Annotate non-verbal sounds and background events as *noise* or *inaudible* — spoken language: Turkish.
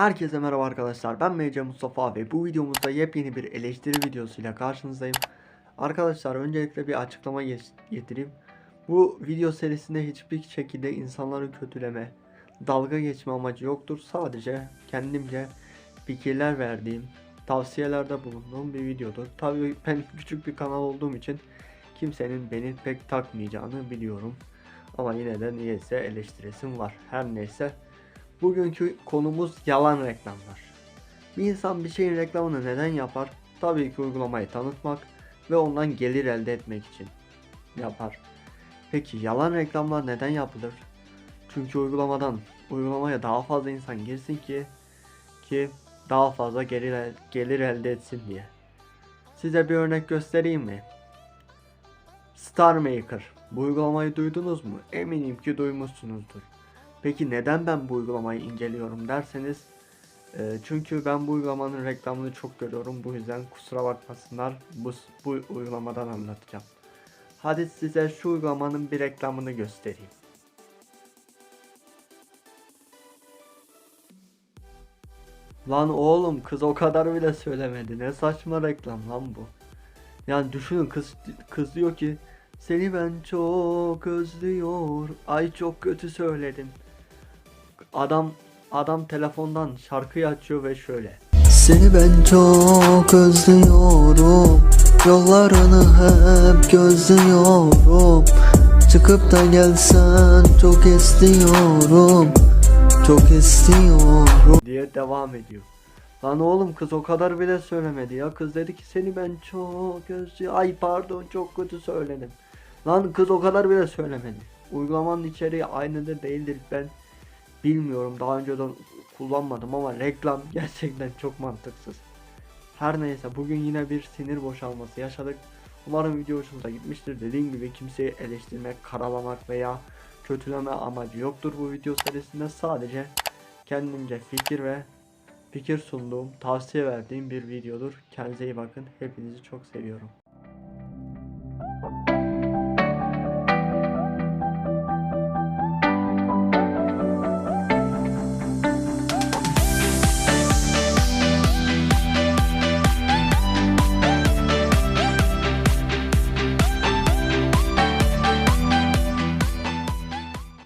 Herkese merhaba arkadaşlar. Ben MC Mustafa ve bu videomuzda yepyeni bir eleştiri videosuyla karşınızdayım. Arkadaşlar öncelikle bir açıklama getireyim. Bu video serisinde hiçbir şekilde insanları kötüleme, dalga geçme amacı yoktur. Sadece kendimce fikirler verdiğim, tavsiyelerde bulunduğum bir videodur. Tabii ben *laughs* küçük bir kanal olduğum için kimsenin beni pek takmayacağını biliyorum. Ama yine de niyeyse eleştiresim var. Her neyse. Bugünkü konumuz yalan reklamlar. Bir insan bir şeyin reklamını neden yapar? Tabii ki uygulamayı tanıtmak ve ondan gelir elde etmek için yapar. Peki yalan reklamlar neden yapılır? Çünkü uygulamadan uygulamaya daha fazla insan girsin ki ki daha fazla gelir, el- gelir elde etsin diye. Size bir örnek göstereyim mi? Star Maker. Bu uygulamayı duydunuz mu? Eminim ki duymuşsunuzdur. Peki neden ben bu uygulamayı inceliyorum derseniz e, çünkü ben bu uygulamanın reklamını çok görüyorum. Bu yüzden kusura bakmasınlar. Bu, bu uygulamadan anlatacağım. Hadi size şu uygulamanın bir reklamını göstereyim. Lan oğlum kız o kadar bile söylemedi. Ne saçma reklam lan bu. Yani düşünün kız kız diyor ki seni ben çok özlüyor. Ay çok kötü söyledim. Adam adam telefondan şarkıyı açıyor ve şöyle. Seni ben çok özlüyorum Yollarını hep gözlüyorum Çıkıp da gelsen çok istiyorum Çok istiyorum diye devam ediyor. Lan oğlum kız o kadar bile söylemedi ya. Kız dedi ki seni ben çok özlüyorum. Ay pardon çok kötü söyledim. Lan kız o kadar bile söylemedi. Uygulamanın içeriği aynıdır değildir ben bilmiyorum. Daha önceden kullanmadım ama reklam *laughs* gerçekten çok mantıksız. Her neyse bugün yine bir sinir boşalması yaşadık. Umarım video hoşunuza gitmiştir. Dediğim gibi kimseyi eleştirmek, karalamak veya kötüleme amacı yoktur bu video serisinde. Sadece kendimce fikir ve fikir sunduğum, tavsiye verdiğim bir videodur. Kendinize iyi bakın. Hepinizi çok seviyorum.